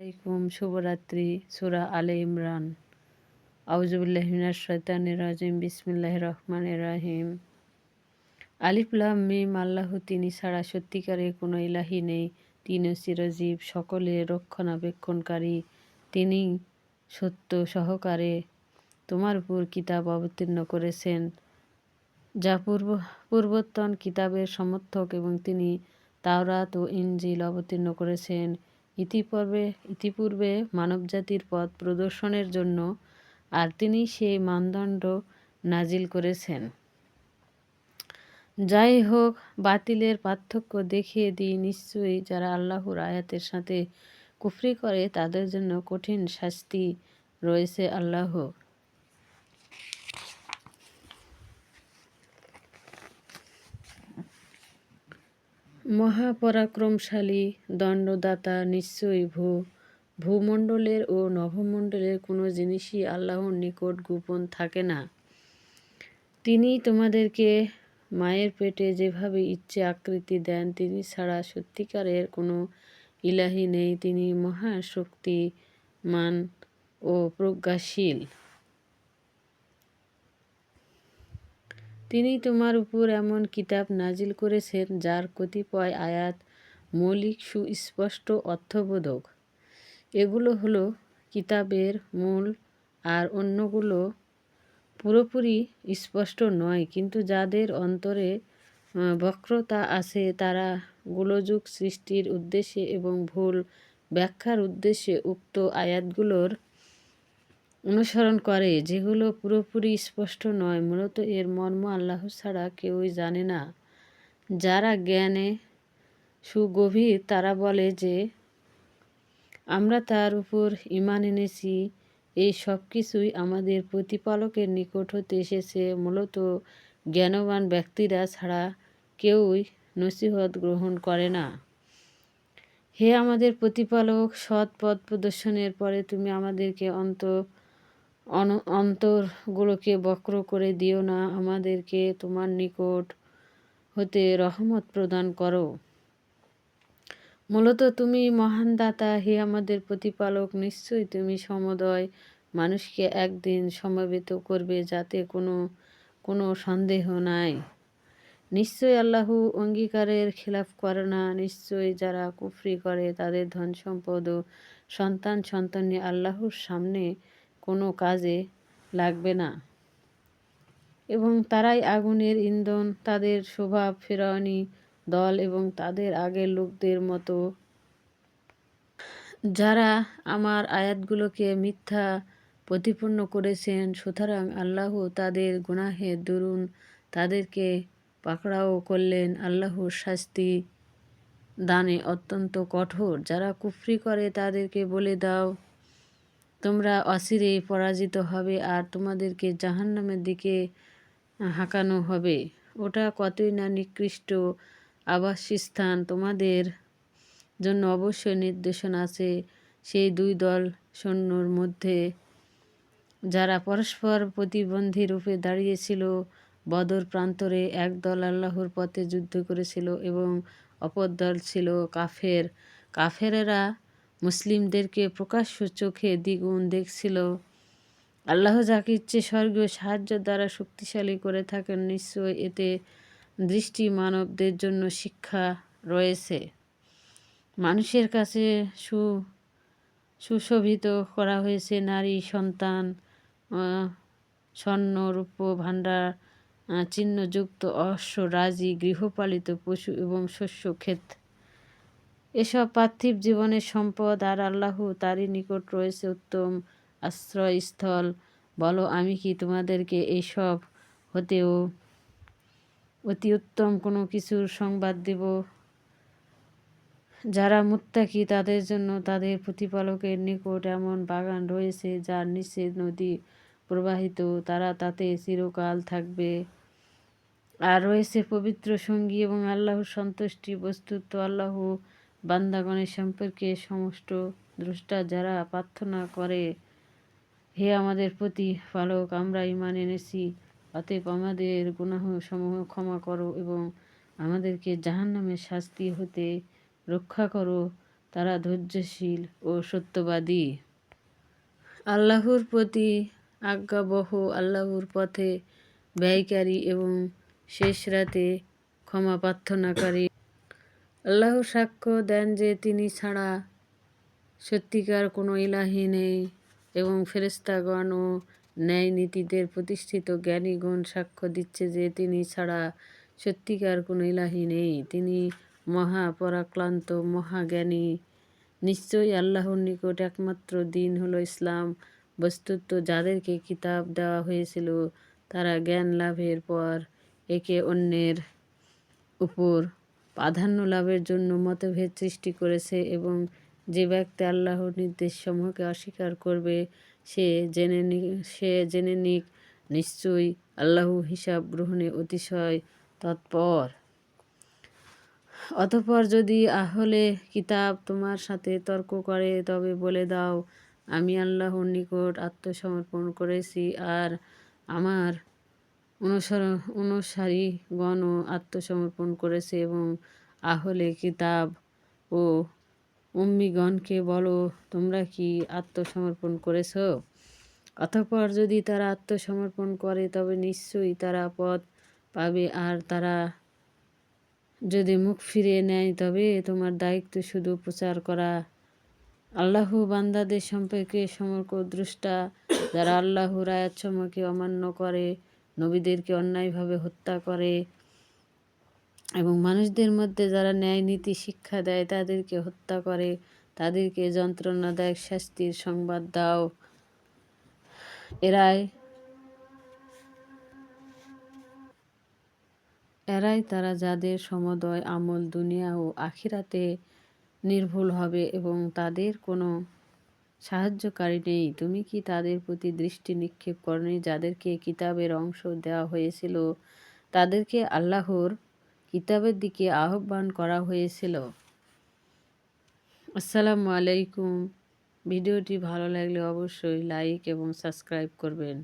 আলাইকুম, শুভরাত্রি। সুরা আলে ইমরান। আউজুবিল্লাহিনার শৈতানির রাজিম। বিসমিল্লাহ রহমান রাহিম। আলিফলাম মিম, আল্লাহ তিনি ছাড়া সত্যিকারের কোনো ইলাহি নেই। তিনি চিরজীব, সকলে রক্ষণাবেক্ষণকারী। তিনি সত্য সহকারে তোমার উপর কিতাব অবতীর্ণ করেছেন, যা পূর্ব পূর্বতন কিতাবের সমর্থক এবং তিনি তাওরাত ও ইঞ্জিল অবতীর্ণ করেছেন। ইতিপূর্বে ইতিপূর্বে মানবজাতির পথ প্রদর্শনের জন্য আর তিনি সেই মানদণ্ড নাজিল করেছেন। যাই হোক, বাতিলের পার্থক্য দেখিয়ে দিই। নিশ্চয়ই যারা আল্লাহর আয়াতের সাথে কুফরি করে, তাদের জন্য কঠিন শাস্তি রয়েছে আল্লাহ মহাপরাক্রমশালী দণ্ডদাতা নিশ্চয়ই ভূ, ভূমণ্ডলের ও নভমণ্ডলের কোনো জিনিসই আল্লাহর নিকট গোপন থাকে না। তিনি তোমাদেরকে মায়ের পেটে যেভাবে ইচ্ছে আকৃতি দেন, তিনি ছাড়া সত্যিকারের কোনো ইলাহি নেই। তিনি মহাশক্তিমান ও প্রজ্ঞাশীল। তিনি তোমার উপর এমন কিতাব নাজিল করেছেন, যার কতিপয় আয়াত মৌলিক সুস্পষ্ট অর্থবোধক। এগুলো হলো কিতাবের মূল আর অন্যগুলো পুরোপুরি স্পষ্ট নয়, কিন্তু যাদের অন্তরে বক্রতা আছে তারা গোলযোগ সৃষ্টির উদ্দেশ্যে এবং ভুল ব্যাখ্যার উদ্দেশ্যে উক্ত আয়াতগুলোর অনুসরণ করে, যেগুলো পুরোপুরি স্পষ্ট নয়। মূলত এর মর্ম আল্লাহ ছাড়া কেউই জানে না। যারা জ্ঞানে সুগভীর, তারা বলে যে, আমরা তার উপর ইমান এনেছি। এই সব কিছুই আমাদের প্রতিপালকের নিকট হতে এসেছে। মূলত জ্ঞানবান ব্যক্তিরা ছাড়া কেউই নসিহত গ্রহণ করে না। হে আমাদের প্রতিপালক, সৎ পথ প্রদর্শনের পরে তুমি আমাদেরকে অন্ত অন্তরগুলোকে বক্র করে দিও না, আমাদেরকে তোমার নিকট হতে রহমত প্রদান করো। মূলত তুমি মহান দাতা, হে আমাদের প্রতিপালক, নিশ্চয়ই তুমি সমদয় মানুষকে একদিন সমবেত করবে যাতে কোনো কোনো সন্দেহ নাই। নিশ্চয় আল্লাহ অঙ্গীকারের খিলাফ করে না, নিশ্চয়ই যারা কুফরি করে, তাদের ধন সম্পদ ও সন্তান সন্তানী আল্লাহর সামনে কোনো কাজে লাগবে না। এবং তারাই আগুনের ইন্ধন, তাদের স্বভাব ফেরানি দল এবং তাদের আগের লোকদের মতো। যারা আমার আয়াতগুলোকে মিথ্যা প্রতিপন্ন করেছেন, সুতরাং আল্লাহ তাদের গুনাহের দরুন, তাদেরকে পাকড়াও করলেন। আল্লাহর শাস্তি দানে অত্যন্ত কঠোর। যারা কুফরি করে, তাদেরকে বলে দাও তোমরা অচিরেই পরাজিত হবে আর তোমাদেরকে জাহান্নামের দিকে হাঁকানো হবে। ওটা কতই না নিকৃষ্ট আবাসস্থান তোমাদের জন্য অবশ্যই নির্দেশন আছে। সেই দুই দল সৈন্যর মধ্যে যারা পরস্পর প্রতিবন্ধী রূপে দাঁড়িয়েছিল, বদর প্রান্তরে এক দল আল্লাহর পথে যুদ্ধ করেছিল এবং অপর দল ছিল কাফের। কাফেরেরা মুসলিমদেরকে প্রকাশ্য চোখে দ্বিগুণ দেখছিল। আল্লাহ যাকে ইচ্ছে স্বর্গীয় সাহায্য দ্বারা শক্তিশালী করে থাকেন নিশ্চয় এতে দৃষ্টি মানবদের জন্য শিক্ষা রয়েছে। মানুষের কাছে সু, সুশোভিত করা হয়েছে, নারী, সন্তান স্বর্ণ, রূপ, ভাণ্ডার চিহ্নযুক্ত অশ্ব, রাজি, গৃহপালিত পশু এবং শস্য ক্ষেত। এসব পার্থিব জীবনের সম্পদ আর আল্লাহ তারই নিকট রয়েছে উত্তম আশ্রয়স্থল। বলো, আমি কি তোমাদেরকে এইসব হতেও অতি উত্তম কোনো কিছুর সংবাদ দেব? যারা মুত্তাকি, তাদের জন্য তাদের প্রতিপালকের নিকট এমন বাগান রয়েছে যার নিচে নদী প্রবাহিত, তারা তাতে চিরকাল থাকবে। আর রয়েছে পবিত্র সঙ্গী এবং আল্লাহর সন্তুষ্টি, বস্তুত আল্লাহ বান্দাগণের সম্পর্কে সমস্ত দ্রষ্টা যারা প্রার্থনা করে, হে আমাদের প্রতি পালক, আমরা ইমান এনেছি। অতএব আমাদের গুনাহ সমূহ ক্ষমা করো এবং আমাদেরকে জাহান্নামের শাস্তি হতে রক্ষা করো। তারা ধৈর্যশীল ও সত্যবাদী। আল্লাহর প্রতি আজ্ঞাবহ, আল্লাহর পথে ব্যয়কারী এবং শেষ রাতে ক্ষমা প্রার্থনাকারী আল্লাহ সাক্ষ্য দেন যে তিনি ছাড়া সত্যিকার কোনো ইলাহি নেই এবং ফেরেস্তাগণ ও ন্যায় নীতিদের প্রতিষ্ঠিত জ্ঞানীগণ সাক্ষ্য দিচ্ছে যে তিনি ছাড়া সত্যিকার কোনো ইলাহি নেই। তিনি মহাপরাক্রান্ত, মহাজ্ঞানী। নিশ্চয়ই আল্লাহর নিকট একমাত্র দিন হলো ইসলাম। বস্তুত যাদেরকে কিতাব দেওয়া হয়েছিল, তারা জ্ঞান লাভের পর একে অন্যের উপর প্রাধান্য লাভের জন্য মতভেদ সৃষ্টি করেছে এবং যে ব্যক্তি আল্লাহর নির্দেশ সমূহকে অস্বীকার করবে, সে জেনে সে জেনে নিক, নিশ্চয়ই আল্লাহ হিসাব গ্রহণে অতিশয় তৎপর। অতপর যদি আহলে কিতাব তোমার সাথে তর্ক করে, তবে বলে দাও, আমি আল্লাহর নিকট আত্মসমর্পণ করেছি আর আমার অনুসর অনুসারীগণও আত্মসমর্পণ করেছে এবং আহলে কিতাব ও উম্মিগণকে বলো, তোমরা কি আত্মসমর্পণ করেছ? অতঃপর যদি তারা আত্মসমর্পণ করে, তবে নিশ্চয়ই তারা পথ পাবে। আর তারা যদি মুখ ফিরিয়ে নেয়, তবে তোমার দায়িত্ব শুধু প্রচার করা। আল্লাহ বান্দাদের সম্পর্কে সমর্ক দ্রষ্টা যারা আল্লাহর আয়াতসমূহকে অমান্য করে নবীদেরকে অন্যায়ভাবে হত্যা করে এবং মানুষদের মধ্যে যারা ন্যায় নীতি শিক্ষা দেয়, তাদেরকে হত্যা করে, তাদেরকে যন্ত্রণাদায়ক শাস্তির সংবাদ দাও। এরাই এরাই তারা যাদের সমদয় আমল দুনিয়া ও আখিরাতে নির্ভুল হবে এবং তাদের কোনো সাহায্যকারী নেই। তুমি কি তাদের প্রতি দৃষ্টি নিক্ষেপ করনি? যাদেরকে কিতাবের অংশ দেওয়া হয়েছিল, তাদেরকে আল্লাহর কিতাবের দিকে আহ্বান করা হয়েছিল। আসসালামু আলাইকুম। ভিডিওটি ভালো লাগলে অবশ্যই লাইক এবং সাবস্ক্রাইব করবেন।